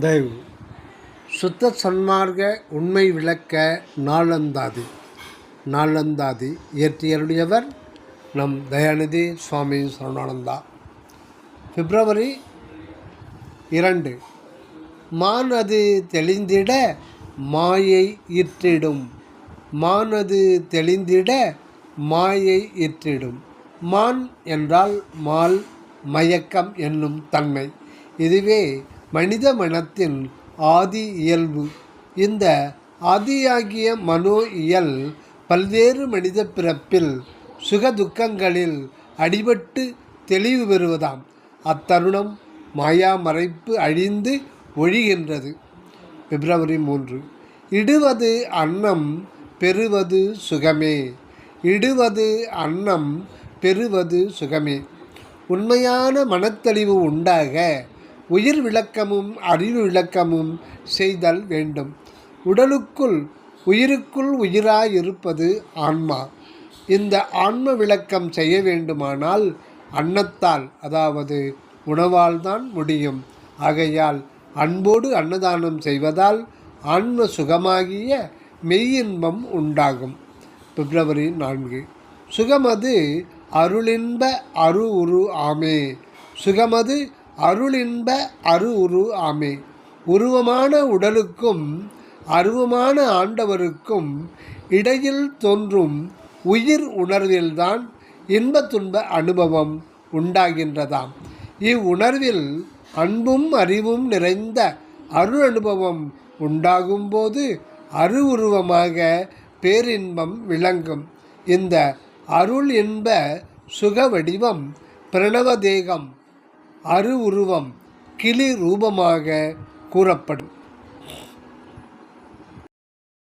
தயவு. சுத்த சன்மார்க்க உண்மை விளக்க நாளந்தாதி. நாளந்தாதி இயற்றியருடையவர் நம் தயாநிதி சுவாமி சரணானந்தா. பிப்ரவரி இரண்டு. மானது தெளிந்திட மாயை இற்றிடும். மானது தெளிந்திட மாயை இற்றிடும். மான் என்றால் மால் மயக்கம் என்னும் தன்மை. இதுவே மனித மனத்தின் ஆதி இயல்பு. இந்த ஆதியாகிய மனோ இயல் பல்வேறு மனித பிறப்பில் சுக துக்கங்களில் அடிபட்டு தெளிவு பெறுவதாம். அத்தருணம் மாயா மறைப்பு அழிந்து ஒழிகின்றது. பிப்ரவரி மூன்று. இடுவது அன்னம் பெறுவது சுகமே. இடுவது அன்னம் பெறுவது சுகமே. உண்மையான மனத்தெளிவு உண்டாக உயிர் விளக்கமும் அறிவு விளக்கமும் செய்தல் வேண்டும். உடலுக்குள் உயிருக்குள் உயிராயிருப்பது ஆன்மா. இந்த ஆன்ம விளக்கம் செய்ய வேண்டுமானால் அன்னத்தால் அதாவது உணவால் தான் முடியும். ஆகையால் அன்போடு அன்னதானம் செய்வதால் ஆன்ம சுகமாகிய மெய்யின்பம் உண்டாகும். பிப்ரவரி நான்கு. சுகமது அருளின்ப அரு உரு ஆமே. சுகமது அருளின்ப அரு உரு ஆமே. உருவமான உடலுக்கும் அருவமான ஆண்டவருக்கும் இடையில் தோன்றும் உயிர் உணர்வில்தான் இன்ப துன்ப அனுபவம் உண்டாகின்றதாம். இவ்வுணர்வில் அன்பும் அறிவும் நிறைந்த அரு அனுபவம் உண்டாகும்போது அரு உருவமாக பேரின்பம் விளங்கும். இந்த அருள் இன்ப சுக வடிவம் பிரணவ தேகம் அரு உருவம் கிளி ரூபமாக கூறப்படும்.